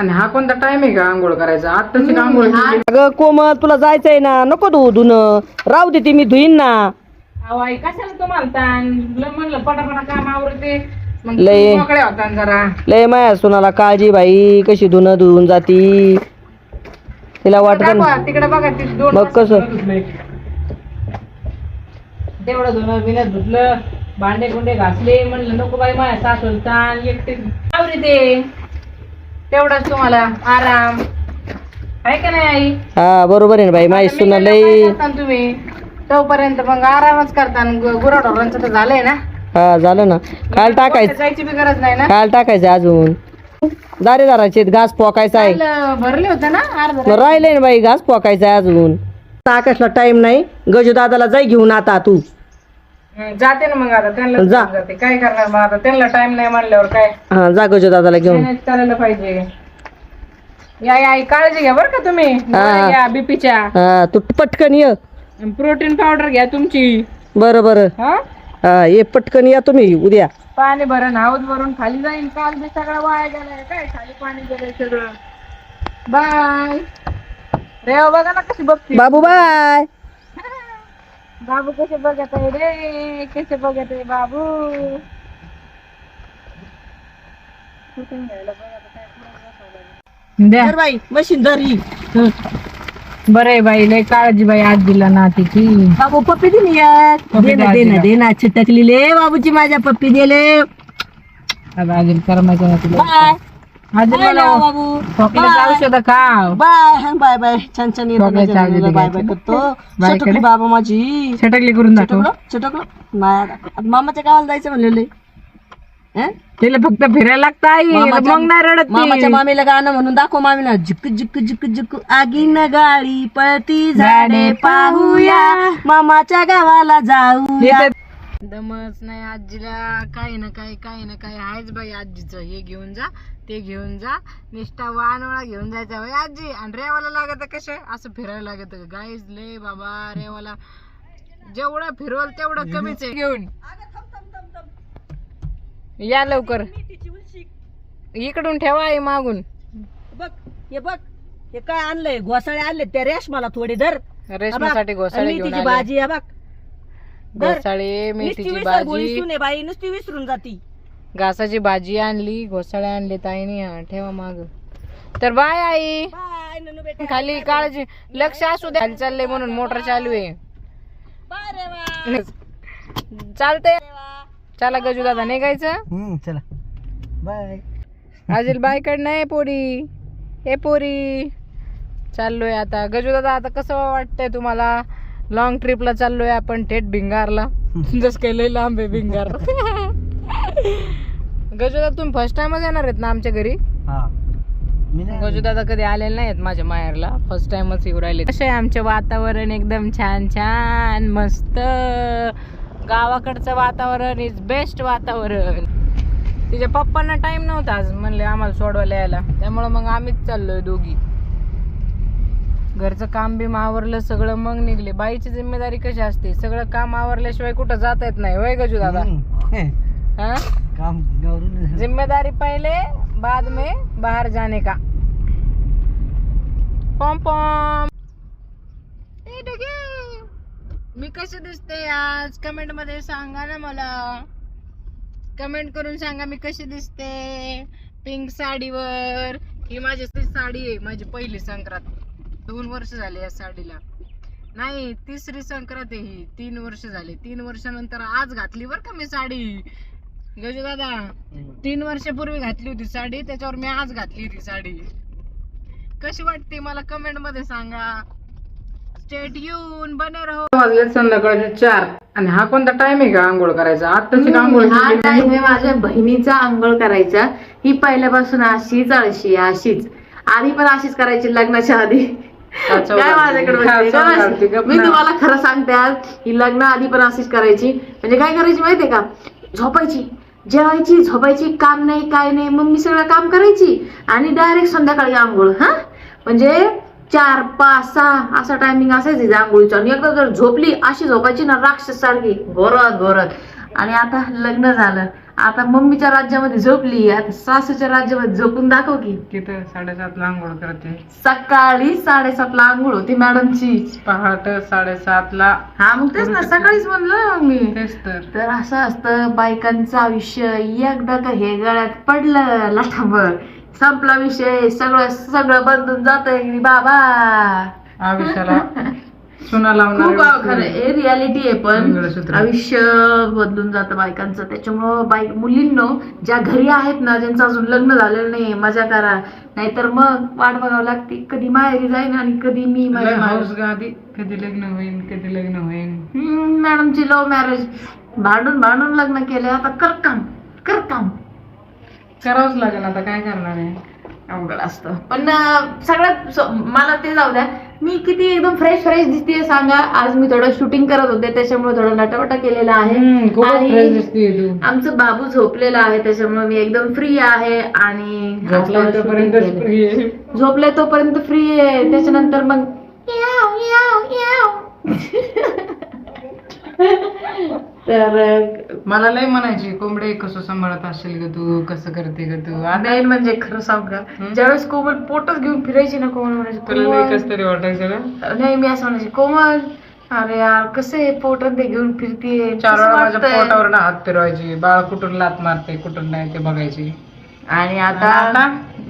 आणि हा कोणता टाइम आहे का आंघोळ करायचा? आत्ताची आंघोळ केली? अगं कोमल तुला जायचंय ना? नको धुवू धुणं. राहू दे ती मी धुईन ना. अहो आई कशाला तुम्हाला ताण? लय म्हणलं पटापटा काम आवडते मग लय. तुम्ही मोकळ्या होता ना जरा. लय माया सुनाला काळजी बाई. कशी धुणं धुवून जाती. तिला वाटत तिकडे बघा ती दोन मग वाजता कसं? धुणं धुतलंय. तेवढं धुणं बिनं धुतलं. भांडे गुंडे घासले. म्हणलं नको बाई माझ्या सासूल ताण. एकटे आवरी ते तेवढंच तुम्हाला. आराम. आहे का नाही आई? हा बरोबर आहे ना बाई. माझी सुना करता तुम्ही? तोपर्यंत मग आरामच करता गुराढोरांचं तर झालंय ना? हा झालं ना. काल टाकायचं जायची बी गरज नाही ना? काल टाकायचं अजून दारेदाराचे घास पोकायचा आहे. काल भरले होते ना? अर्ध मग राहिलंय ना बाई घास पोकायचा आहे अजून आकाशला टाइम नाही. गजू दादाला जाई घेऊन आता तू. हं, जाते ना मग आता त्यांना जा. घेऊन जाते. काय करणार मग आता? त्यांना टाइम नाही म्हणल्यावर काय? हा जा गजू दादाला घेऊन. मॅनेज करायला पाहिजे. या या आई, काळजी घ्या बरं का तुम्ही. घ्या बीपीच्या. हा तू पटकन ये. प्रोटीन पावडर घ्या तुमची. बरं बरं. हा? हा ये पटकन या तुम्ही उद्या. पाणी भरण हाऊस भरून खाली जाईन. काल बी सगळं वाया गेलाय. काय खाली पाणी गेलंय सगळं? बाय रेव बघा ना कशी बघते. बाबू बाय बाबू कसे बघत आहे रे? कसे बघत आहे बाबू? द्या. धर बाई मशीन धर ही. बरं आहे बाई लय काळजी बाई आज दिला ना तिची बाबू पप्पी दिली यार पप्पी दे ना द्या दे ना आजीला. दे ना चिटकली ले बाबूची माझ्या पप्पी दिले अजून करमायचं ना तुला बाय. अजून बाय मला ना बाबू. खोकल्याचं औषध खाव. बाय हा, बाय बाय. छान छान येतं बघायचं माझ्या आधी मुलीला बाय बघायचं. बाय करतो. बाय चटकली कडे. बाबा माझी. छटकली करून दाखव. चटकलं चटकलं माया दाखव. आता मामाच्या गावाला जायचं म्हणलेलं. हं? तिला फक्त फिरायला लागतं आई. मामाच्या- मग नाही रडत ती. मामाच्या मामीला गाणं म्हणून दाखव मामीला. झुक झुक झुक झुक. आगीन गाडी पळती झाडे पाहूया. मामाच्या गावाला जाऊया. इथे दमच नाही आजीला. काही ना काही काही ना काही. आहेच बाई आजीचं. हे घेऊन जा ते घेऊन जा. निष्ठा वानवळा घेऊन जायचा बाई आजी. आणि रेवाला लागत कसे असं फिरायला लागत गाईज लय बाबा रेवाला. जेवढं फिरवल तेवढं कमीच आहे. घेऊन. या लवकर. इकडून ठेवा आई मागून. बघ हे बघ. हे काय आणलंय? घोसाळे आणले त्या रेशमाला थोडे धर. रेशमासाठी घोसाळे घेऊन हा बघ. घोसाळे नुसती मेथीची भाजी. सुने बाई नुसती विसरून जाती. घासाची भाजी आणली घोसाळे आणले ताईने. हा, ठेवा माग. तर बाय आई. बाय ननू बेटा. खाली काळजी. लक्ष असू द्या खाली चाललंय म्हणून मोटर चालू आहे. बाय रे चालतंय. चला गजू दादा निघायचं चला. बाय. आजील बायकड नाही पोरी. हे पोरी. चाललोय आता. गजू दादा आता कसं वाटतंय तुम्हाला? लॉंग ट्रिपला चाललोय आपण थेट भिंगारला. जस काही लय लांब आहे भिंगार. गजू दादा तुम्ही फर्स्ट टाइमच येणार आहेत ना आमच्या घरी? हा. मी गजू दादा कधी आलेले नाहीत माझ्या माहेरला. फर्स्ट टाइमच येऊ राहिले. कसे आमचे वातावरण? एकदम छान छान मस्त. गावाकडचं वातावरण इज बेस्ट वातावरण. तिच्या पप्पांना टाइम नव्हता आज म्हणले आम्हाला सोडवायला यायला. त्यामुळं मग आम्हीच चाललोय दोघी. घरचं काम बी आवरलं सगळं मग निघले. बाईची जिम्मेदारी कशी असते? सगळं काम आवरल्याशिवाय कुठं जाता येत नाही होय गजू दादा? हा? काम जिम्मेदारी पहले बाद में बाहर जाने का? पॉम पॉम. मी कशी दिसते आज? कमेंटमध्ये सांगा ना मला. कमेंट करून सांगा मी कशी दिसते. पिंक साडीवर. ही माझी साडी आहे माझी पहिली संक्रांत. दोन वर्ष झाले या साडीला. नाही तिसरी संक्रांत आहे ही. तीन वर्ष झाले. तीन वर्षानंतर आज घातली बर का मी साडी. गजू दादा तीन वर्षापूर्वी घातली होती साडी त्याच्यावर मी आज घातली होती साडी. कशी वाटते मला कमेंटमध्ये सांगा. स्टेट येऊन बने राहो वाजले संध्याकाळचे चार. आणि हा कोणता टाइम आहे का आंघोळ करायचा? आत्ताची आंघोळ हा टाइम आहे माझ्या बहिणीचा आंघोळ करायचा. ही पहिल्यापासून अशीच आळशी आहे, अशीच. आधी पण अशीच करायची लग्नाच्या आधी. काय माझ्याकडे गप मी. तुम्हाला खरं सांगते आज ही लग्न आधी पण अशीच करायची. म्हणजे काय करायची माहितीये का? झोपायची. जेवायची झोपायची. काम नाही काय नाही. मग मी सगळं काम करायची. आणि डायरेक्ट संध्याकाळी आंघोळ हा? म्हणजे चार पाच सहा असा टायमिंग असायचं आंघोळीचं. आणि एकदा जर झोपली अशी झोपायची ना राक्षस सारखी. घोरत घोरत आणि आता लग्न झालं. आता मम्मीच्या राज्यामध्ये झोपली आता सासूच्या राज्यामध्ये झोपून दाखव की. तिथं साडेसातला आंघोळ करते. सकाळी साडेसातला आंघोळ होती मॅडमची. पहाट साडेसातला हा मग तेच ना सकाळीच म्हणलं मी. तेच तर. तर असं असतं बायकांचं आयुष्य एकदा का हे गळ्यात पडलं लाटांबर संपला विषय सगळं सगळं बदलून जात बाबा. आयुष्याला लावणार खरं हे रियालिटी आहे पण मंगळसूत्र. आयुष्य बदलून जातं बायकांचं. त्याच्यामुळं बाईक मुलींनो ज्या घरी आहेत ना ज्यांचं अजून लग्न झालेलं नाही मजा करा. नाहीतर मग वाट बघावं लागते कधी माहेरी जाईन आणि कधी मी माझ्या माहेरी. हाऊस गादी कधी लग्न होईल कधी लग्न होईल हम्म, मॅडमची लव्ह मॅरेज भांडून भांडून लग्न केले आता कर काम कर काम. करावंच लागेल आता काय करणार आहे? अवघड असतं. पण सगळ्यात मला ते जाऊ द्या. मी किती एकदम फ्रेश फ्रेश दिसते सांगा. आज मी थोडं शूटिंग करत होते त्याच्यामुळे थोडं नटावटा केलेला आहे. आमचं बाबू झोपलेला आहे त्याच्यामुळे मी एकदम फ्री आहे आणि झोपला तोपर्यंत फ्री आहे. त्याच्यानंतर मग. तर मला लय म्हणायची कोंबडे कसं सांभाळत असेल ग तू कसं करते ग तू? आता नाही म्हणजे खरं सांग का. ज्यावेळेस कोमल पोटच घेऊन फिरायची ना कोमल म्हणायची तुला लय "कोमल." कस तरी वाटायचं ना नाही मी असं म्हणायची कोमल अरे यार कसं आहे पोटात ते घेऊन फिरतीये? चार कसं वेळा माझ्या वाटतंय? पोटावर ना हात फिरवायची बाळ कुठून लात मारते कुठून नाही ते बघायची. आणि आता आता?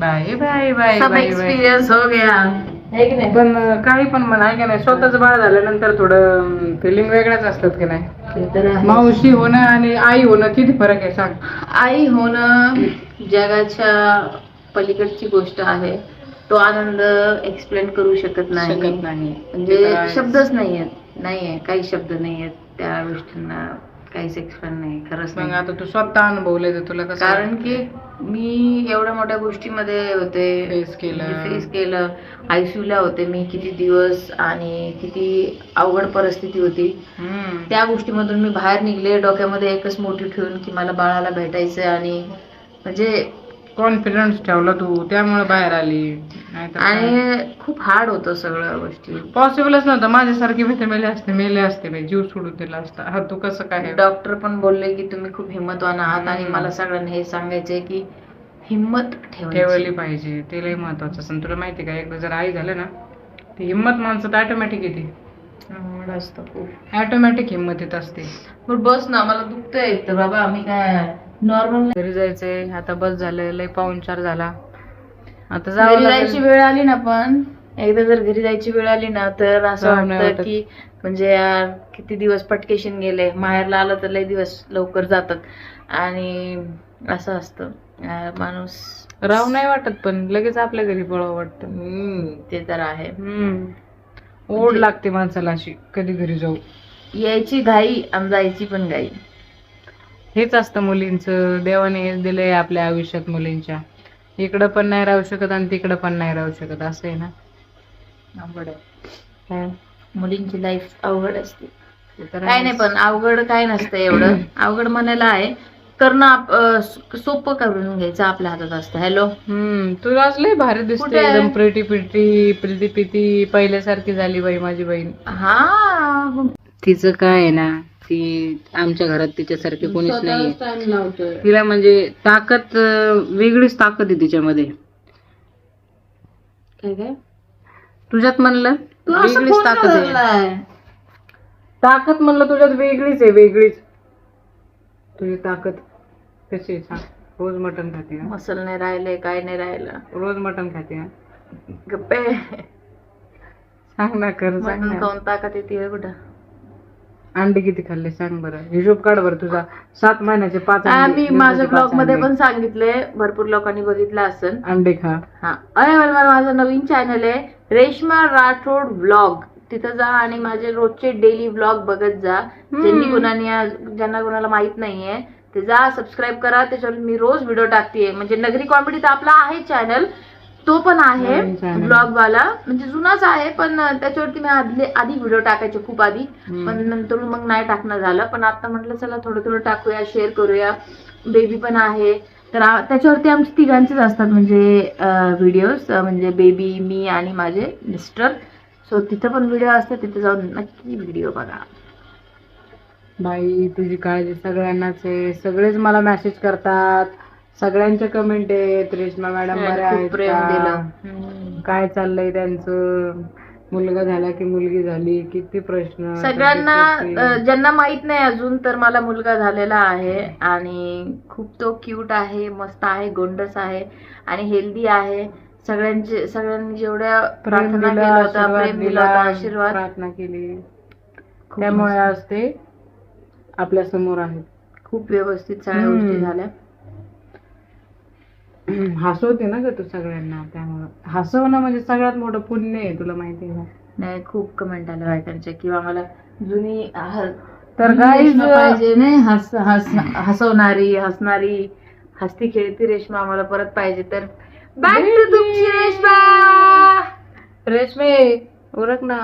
बाय. बाय बाय सब बाय बाय. एक्सपिरियन्स हो गया. है की नाही? पण अं, काही पण म्हणा की नाही. स्वतःच बाळ झाल्यानंतर थोडं फिलिंग वेगळ्याच असतात की नाही? ते तर आहे. मावशी होणं आणि आई होणं किती फरक आहे सांग. आई होणं जगाच्या पलीकडची गोष्ट आहे. तो आनंद एक्सप्लेन करू शकत नाही. शकत नाही. म्हणजे ते तर आहेच. शब्दच नाही आहेत नाहीये काही शब्द नाही आहेत त्या गोष्टींना. काहीच एक्सप्लेन नाही खरंच मग नाही. आता तू स्वतः अनुभवलंय तर तुला कसं कारण की मी एवढ्या मोठ्या गोष्टीमध्ये होते. फेस केलं. फेस केलं. ICU ला होते मी. किती दिवस आणि किती अवघड परिस्थिती होती. हम्म. त्या गोष्टीमधून मी बाहेर निघले. डोक्यामध्ये एकच मोठी ठेवून की मला बाळाला भेटायचं आणि म्हणजे कॉन्फिडन्स ठेवला तू त्यामुळे बाहेर आली. नाहीतर आणि खूप हार्ड होतं सगळ्या गोष्टी. पॉसिबलच नव्हतं. माझ्यासारखे मी तर मेले असते मेले असते बाई जीव सोडून दिला असता. हा तू कसं काय? डॉक्टर पण बोलले की तुम्ही खूप हिंमतवान आहात आणि. मला सगळ्यांना हे सांगायचंय की हिंमत ठेवायची. ठेवली पाहिजे. ते लय महत्वाचं असं तुला माहिती का एकदा जर आई झालं ना ती हिंमत माणसात ऑटोमॅटिक येते. अवघड असतं खूप. ऑटोमॅटिक हिंमत येत असते. बरं बस ना. मला दुखतंय तर बाबा आम्ही काय नॉर्मल घरी जायचंय. आता बस झालं लय पाऊन चार झाला. आता घरी जायची लागेल. वेळ आली ना पण? एकदा जर घरी जायची वेळ आली ना तर असं जाऊ नाही वाटतं वाटत. की म्हणजे यार किती दिवस पटकेशीन गेले. माहेरला आलं तर लय दिवस लवकर जातात. आणि असं असतं. यार, माणूस राहू नाही वाटत पण लगेच आपल्या घरी पळावं वाटतं. हम्म, ते तर आहे. हम्म. ओढ लागते माणसाला अशी कधी घरी जाऊ. यायची घाई आणि जायची पण घाई. हेच असतं मुलींचं. देवाने हेच दिलंय आपल्या आयुष्यात मुलींच्या. इकडं पण नाही राहू शकत आणि तिकडं पण नाही राहू शकत. असं आहे ना? अवघड आहे. काय? मुलींची लाईफ अवघड असते. ते तर काय नाही पण अवघड काय नसतं एवढं. अवघड म्हणायला आहे करणं आप- अं, सो- सोपं करून घ्यायचं आपल्या हातात असतं. हॅलो हम्म तुला आज लय भारी दिसते कुठे? एकदम प्रिटी प्रिटी पिटी पहिल्यासारखी झाली बाई माझी बहीण. हा तिचं काय आहे ना ती आमच्या घरात तिच्यासारखी कोणीच नाही तिला म्हणजे ताकद वेगळीच ताकद आहे तिच्यामध्ये. काय काय? तुझ्यात म्हणलं वेगळीच ताकद आहे? ताकद म्हणलं तुझ्यात वेगळीच आहे वेगळीच. तुझी ताकद कशी आहे? रोज मटण खाते मसल नाही राहिले काय नाही राहिलं. रोज मटण खाते गप्पे. सांग ना कर सांग ना. ताकद येते कुठं. अंडे किती खाल्ले सांग बरं. हिशोब काढ बरं तुझा. सात महिन्याचे पाच अंडे, दिवसाचे माझ्या पाच ब्लॉगमध्ये अंडे. पण सांगितले. भरपूर लोकांनी बघितलं असेल. अंडे खा. हा. अरे मला मला माझं नवीन चॅनल आहे. रेश्मा राठोड व्लॉग तिथं जा आणि माझे रोजचे डेली व्लॉग बघत जा. ज्यांनी कोणाने ज्यांना कोणाला माहीत नाहीये ते जा सबस्क्राईब करा. त्याच्यावर मी रोज व्हिडिओ टाकते म्हणजे नगरी कॉमेडी तर आपला आहे चॅनल तो पण आहे. ब्लॉग वाला म्हणजे जुनाच आहे पण त्याच्यावरती मी आधी आधी व्हिडिओ टाकायचे खूप आधी. पण नंतर मग नाही टाकणं झालं. पण आता म्हटलं चला थोडं थोडं टाकूया शेअर करूया. बेबी पण आहे. तर त्याच्यावरती आमचे तिघांचेच असतात म्हणजे व्हिडिओज म्हणजे बेबी मी आणि माझे मिस्टर सो तिथं पण व्हिडिओ असतात. तिथे जाऊन नक्की व्हिडिओ बघा. बाई तुझी काळजी सगळ्यांनाच आहे. सगळेच मला मेसेज करतात. सगळ्यांच्या कमेंट आहेत रेश्मा मॅडम बऱ्या आहेत खूप प्रेम का? दिलं. हम्म. काय चाललंय त्यांचं? मुलगा झाला की मुलगी झाली? किती प्रश्न सगळ्यांना किती- अ, ज्यांना माहीत नाही अजून तर मला मुलगा झालेला आहे. आणि खूप तो क्यूट आहे मस्त आहे गोंडस आहे आणि हेल्दी आहे. सगळ्यांचे सगळ्यांनी जेवढ्या प्रेम प्रार्थना दिला केला होता आशीर्वाद प्रेम दिला दिला होता आशीर्वाद. प्रार्थना केली. खूप त्यामुळे मस्त. आज ते आपल्यासमोर आहेत. खूप व्यवस्थित सगळ्या हम्म. गोष्टी झाल्या. हसवते ना ग तू सगळ्यांना त्यामुळं. हसवणं म्हणजे सगळ्यात मोठं पुण्य आहे तुला माहिती आहे का नाही खूप कमेंट आल्या बायकांच्या किंवा मला जुनी ह- तर जुनी guys, रेश्मा पाहिजे नाही हस हस हसवणारी हसणारी हसती खेळती रेश्मा आम्हाला परत पाहिजे तर बॅक टू तुमची रेश्मा! रेशमे उरक ना.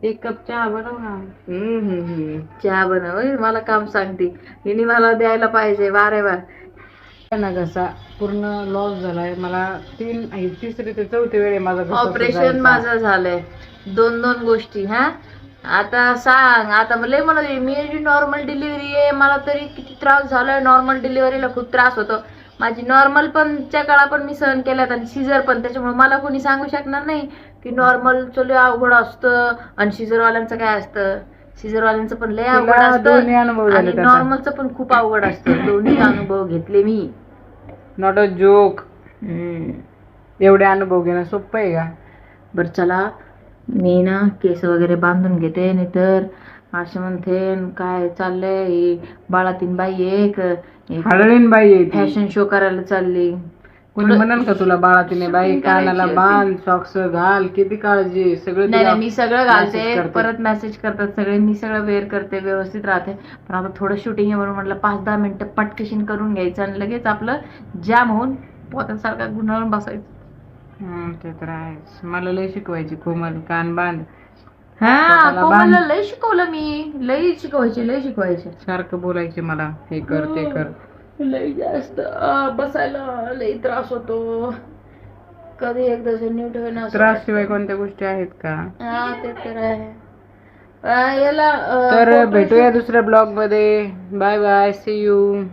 एक कप चहा बनव ना. हम्म, हम्म, हम्म. चहा बनव मला काम सांगते. हिने मला द्यायला पाहिजे वारे वार ना घसा पूर्ण लॉस झालाय. मला तीन तिसरी ते चौथी वेळे माझा घसा ऑपरेशन सुजायचा. माझं झालंय. दोन दोन गोष्टी हा? आता सांग आता मला होती, मी जी नॉर्मल डिलिव्हरी आहे मला तरी किती त्रास झालाय. नॉर्मल डिलिव्हरीला खूप त्रास होतो. माझी नॉर्मल पण च्या काळा पण मी सहन केल्यात आणि सिझर पण. त्याच्यामुळे मला कोणी सांगू शकणार नाही की नॉर्मल लय अवघड असतं आणि सिझर वाल्यांचं काय असतं? सिझर वाल्यांचं पण लय अवघड दोन्ही असतं अनुभव आणि त्याचा नॉर्मलचं पण खूप अवघड असतं. दोन्ही अनुभव घेतले मी. Not a joke. एवढे अनुभव घेणं सोपं आहे का? बरं चला. मी ना केस वगैरे बांधून घेते नाहीतर असे म्हणते काय चाललंय? ही बाळातीन बाई एक बाई. फॅशन शो करायला चालली. कोणी म्हणाल का तुला बाळातीने बाई Shopping कानाला बांध सॉक्स घाल किती काळजी. सगळं नाही नाही मी सगळं घालते करते. परत मेसेज करतात सगळे मी सगळं वेअर करते व्यवस्थित राहते. पण आता थोडं शूटिंग आहे म्हणून म्हटलं पाच दहा मिनिटं पटकेशीन करून घ्यायचं आणि लगेच आपलं जाम होऊन पोत्यासारखा गुन्हाळून बसायचं. हम्म, ते तर आहेच. मला लय शिकवायची कोमल कान बांध. हा पोटाला कोमलला बांध. लय शिकवलं मी. लय शिकवायचे लय शिकवायचे. सारखं बोलायचे मला हे कर ते कर. लई जास्त बसायला लई त्रास होतो. कधी एकदा नीट होईना त्रास शिवाय कोणत्या गोष्टी आहेत का. हा ते तर आहे. याला अ, तर भेटूया दुसऱ्या ब्लॉगमध्ये. Bye bye C you